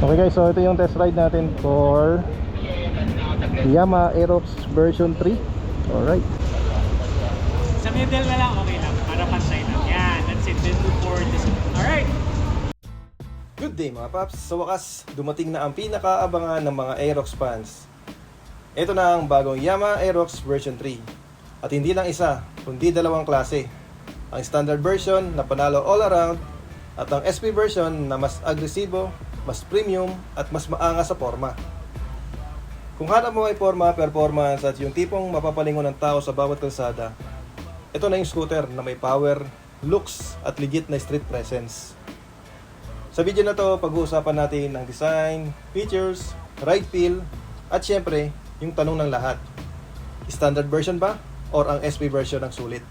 Okay guys, so ito yung test ride natin for Yamaha Aerox version 3. Alright. Sa middle na lang, okay lang. Para pantay lang. Yan, that's it. Then move forward this Alright. Good day mga paps! Sa wakas, dumating na ang pinakaabangan ng mga Aerox fans. Ito na ang bagong Yamaha Aerox version 3. At hindi lang isa, kundi dalawang klase. Ang standard version na panalo all around at ang SP version na mas agresibo, mas premium at mas maangas sa forma. Kung hanap mo ay forma, performance at yung tipong mapapalingon ng tao sa bawat kalsada, ito na yung scooter na may power, looks at legit na street presence. Sa video na to, pag-uusapan natin ang design, features, ride feel, at syempre, yung tanong ng lahat. Standard version ba? Or ang SP version ang sulit?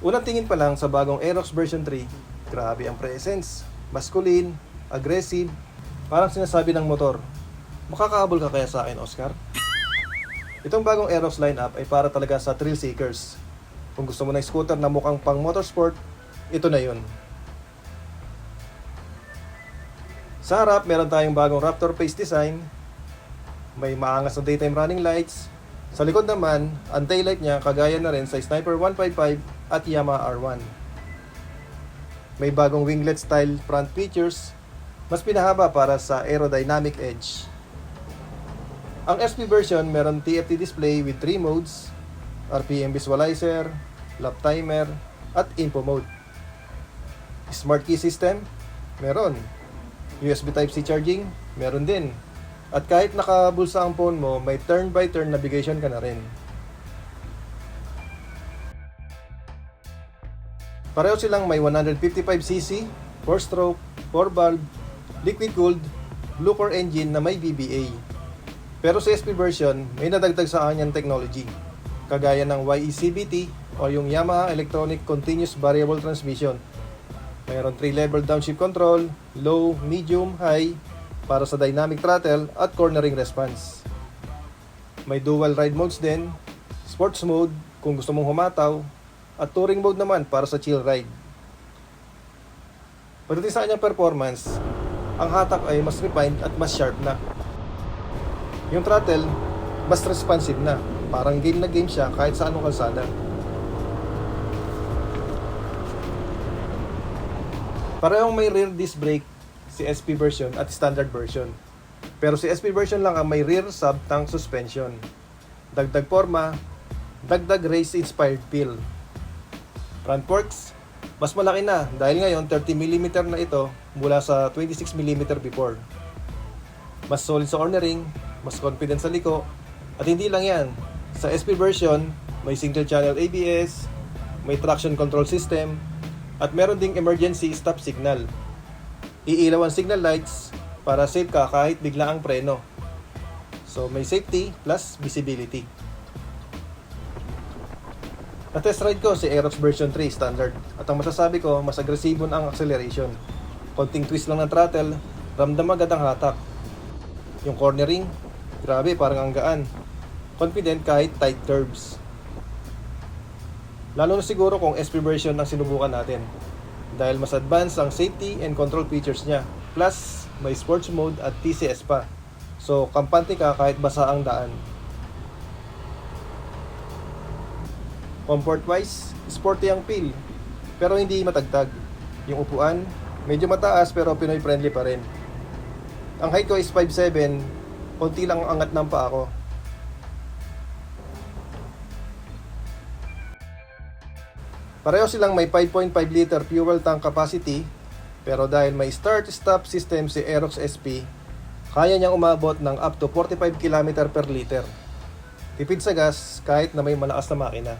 Unang tingin pa lang sa bagong Aerox version 3, grabe ang presence. Masculine, aggressive, parang sinasabi ng motor. Makakahabol ka kaya sa akin, Oscar? Itong bagong Aerox lineup ay para talaga sa thrill seekers. Kung gusto mo ng scooter na mukhang pang motorsport, ito na yun. Sa harap, meron tayong bagong Raptor Pace design. May maangas na daytime running lights. Sa likod naman, ang taillight niya kagaya na rin sa Sniper 155 at Yamaha R1. May bagong winglet style front features, mas pinahaba para sa aerodynamic edge. Ang SP version meron TFT display with 3 modes, RPM visualizer, lap timer, at info mode. Smart key system, meron. USB Type-C charging, meron din. At kahit nakabulsa ang phone mo, may turn-by-turn navigation ka na rin. Pareho silang may 155cc, 4-stroke, 4-valve, liquid-cooled, blue core engine na may BBA. Pero sa SP version, may nadagdag sa kanyang technology, kagaya ng YECVT o yung Yamaha Electronic Continuous Variable Transmission. Mayroon 3-level downshift control, low, medium, high, para sa dynamic throttle at cornering response. May dual ride modes din, sports mode kung gusto mong humataw, at touring mode naman para sa chill ride. Pagdating sa kanyang performance, ang hatak ay mas refined at mas sharp na. Yung throttle, mas responsive na. Parang game na game siya kahit sa anong kalsada. Parehong may rear disc brake si SP version at standard version. Pero si SP version lang ang may rear sub tank suspension. Dagdag forma, dagdag race inspired feel. Front forks, mas malaki na dahil ngayon 30mm na ito mula sa 26mm before. Mas solid sa cornering, mas confident sa liko, at hindi lang yan. Sa SP version, may single channel ABS, may traction control system, at meron ding emergency stop signal. Iilaw ang signal lights para safe ka kahit bigla ang preno. So may safety plus visibility. Na-test ride ko si Aerox version 3 standard at ang masasabi ko mas agresibo na ang acceleration. Konting twist lang ng throttle, ramdam agad ang hatak. Yung cornering, grabe parang ang gaan. Confident kahit tight curves. Lalo na siguro kung SP version ang sinubukan natin. Dahil mas advanced ang safety and control features niya. Plus, may sports mode at TCS pa. So, kampante ka kahit basa ang daan. Comfort-wise, sporty ang feel. Pero hindi matagtag. Yung upuan, medyo mataas pero Pinoy friendly pa rin. Ang height ko is 5'7", konti lang ang angat ng paa ko. Pareho silang may 5.5 liter fuel tank capacity, pero dahil may start-stop system si Aerox SP, kaya niyang umabot ng up to 45 km per liter. Tipid sa gas kahit na may malakas na makina.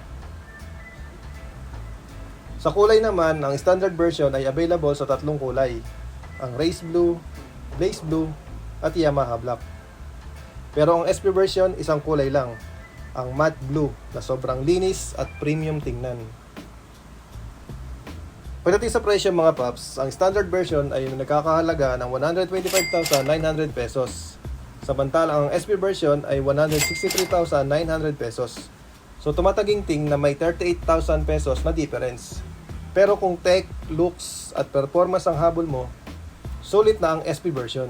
Sa kulay naman, ang standard version ay available sa tatlong kulay. Ang Race Blue, Blaze Blue, at Yamaha Black. Pero ang SP version isang kulay lang, ang matte blue na sobrang linis at premium tingnan. Pagdating sa presyo mga paps, ang standard version ay nagkakahalaga ng 125,900 pesos. Samantalang ang SP version ay 163,900 pesos. So tumataginting na may 38,000 pesos na difference. Pero kung tech, looks at performance ang habol mo, sulit na ang SP version.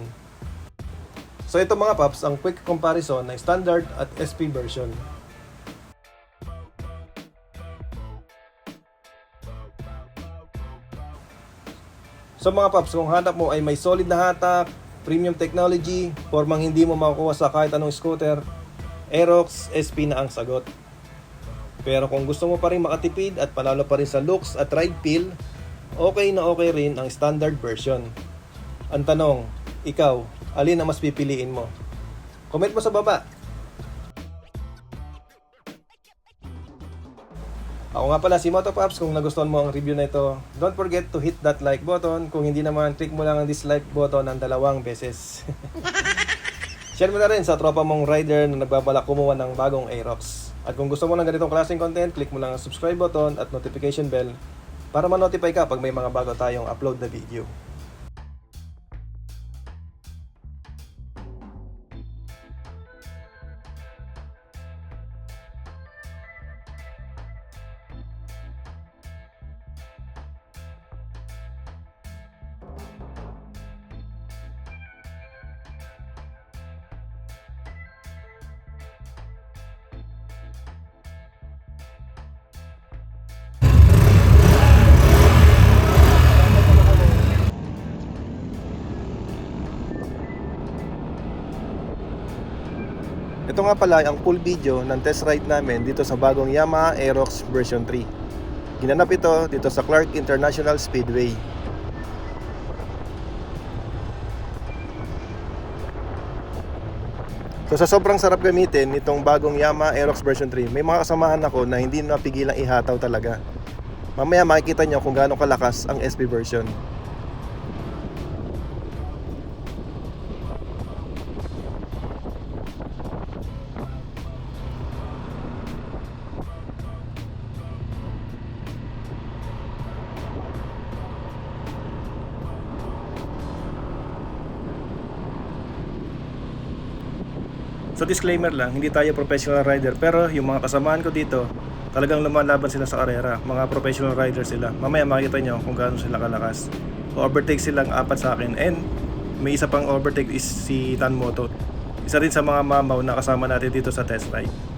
So ito mga paps, ang quick comparison ng standard at SP version. So mga paps, kung hanap mo ay may solid na hatak, premium technology, formang hindi mo makukuha sa kahit anong scooter, Aerox SP na ang sagot. Pero kung gusto mo pa rin makatipid at panalo pa rin sa looks at ride feel, okay na okay rin ang standard version. Ang tanong, ikaw, alin ang mas pipiliin mo? Comment mo sa baba. Ako nga pala si Motopops, kung nagustuhan mo ang review na ito, don't forget to hit that like button. Kung hindi naman, click mo lang ang dislike button ng dalawang beses. Share mo na rin sa tropa mong rider na nagbabalak kumuha ng bagong Aerox. At kung gusto mo ng ganitong klaseng content, click mo lang ang subscribe button at notification bell para ma-notify ka pag may mga bago tayong upload na video. Ito nga pala ang full video ng test ride namin dito sa bagong Yamaha Aerox version 3. Ginanap ito dito sa Clark International Speedway. So sa sobrang sarap gamitin nitong bagong Yamaha Aerox version 3, may mga kasamahan ako na hindi napigilang ihataw talaga. Mamaya makikita nyo kung gaano kalakas ang SP version. So disclaimer lang, hindi tayo professional rider pero yung mga kasamahan ko dito talagang lumalaban sila sa karera. Mga professional rider sila. Mamaya makikita nyo kung gaano sila kalakas. Overtake silang apat sa akin and may isa pang overtake is si Tan Moto. Isa rin sa mga mamaw na kasama natin dito sa test ride.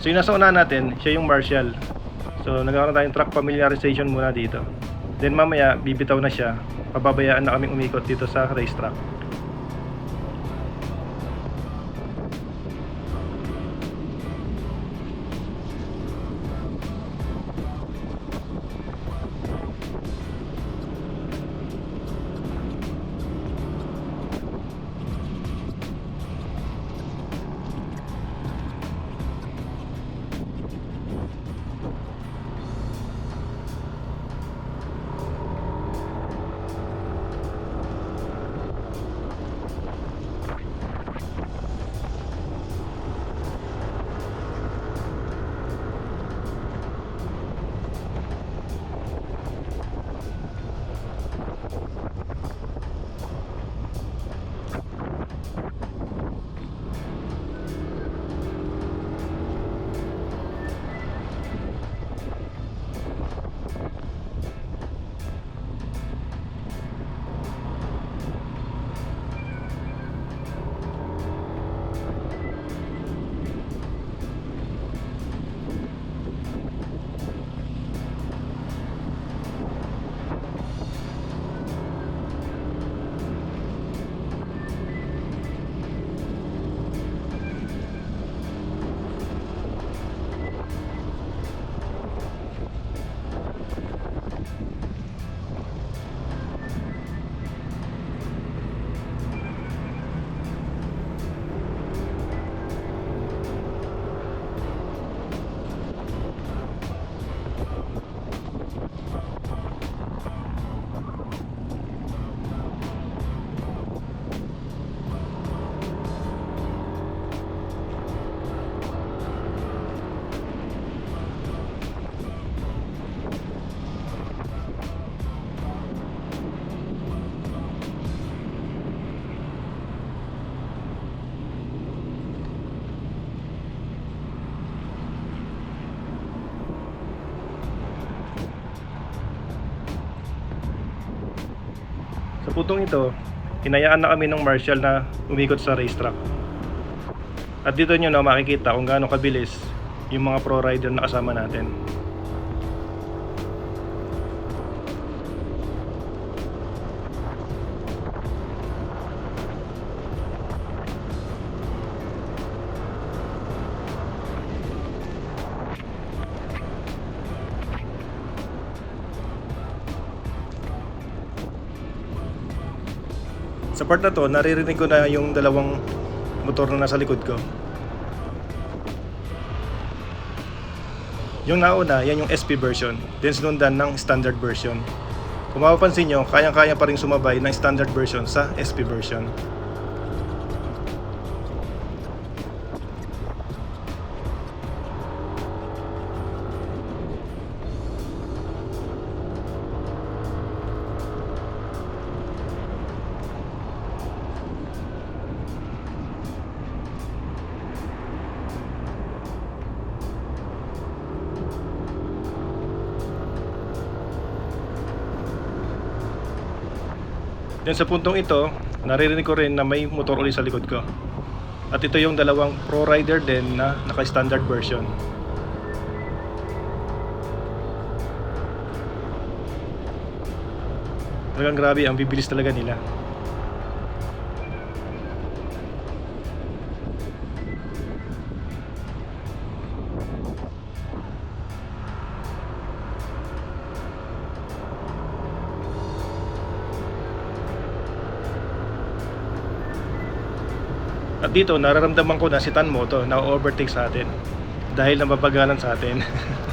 So yung nasa unahan natin, siya yung Marshall. So nagkaroon tayong track familiarization muna dito. Then mamaya bibitaw na siya. Pababayaan na kaming umikot dito sa racetrack. Puntong ito, hinayaan na kami ng Marshall na umikot sa racetrack. At dito nyo na makikita kung gaano kabilis yung mga pro rider na kasama natin. Sa part na to, naririnig ko na yung dalawang motor na nasa likod ko. Yung nauna, yan yung SP version. Then sinundan ng standard version. Kung mapapansin nyo, kayang-kaya pa rin sumabay ng standard version sa SP version. Then sa puntong ito, naririnig ko rin na may motor ulit sa likod ko. At ito yung dalawang Pro Rider din na naka-standard version. Talagang grabe, ang bibilis talaga nila. At dito, nararamdaman ko na si Tanmo to na overtake sa atin. Dahil nababagalan sa atin.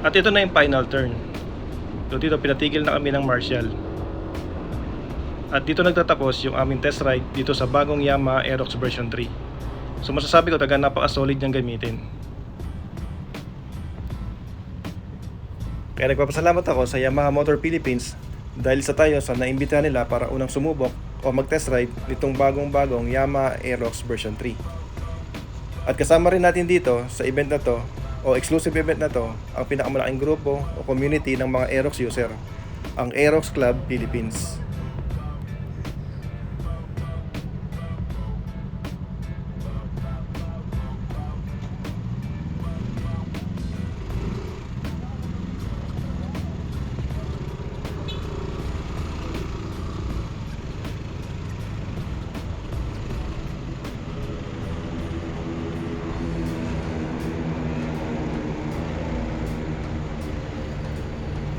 At ito na yung final turn. So dito pinatigil na kami ng Marshall. At dito nagtatapos yung aming test ride dito sa bagong Yamaha Aerox version 3. So masasabi ko talaga napaka-solid niyang gamitin. Kaya nagpapasalamat ako sa Yamaha Motor Philippines dahil sa tayo sa naimbita nila para unang sumubok o mag-test ride nitong bagong-bagong Yamaha Aerox version 3. At kasama rin natin dito sa event na to o exclusive event na to ang pinakamalaking grupo o community ng mga Aerox user, ang Aerox Club Philippines.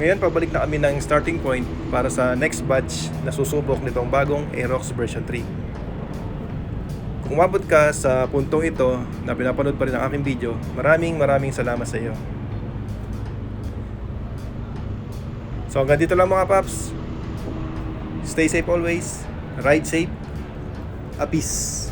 Ngayon, pabalik na kami ng starting point para sa next batch na susubok nitong bagong Aerox version 3. Kung umabot ka sa puntong ito na pinapanood pa rin ang aking video, maraming maraming salamat sa iyo. So hanggang dito lang mga paps. Stay safe always. Ride safe. A peace.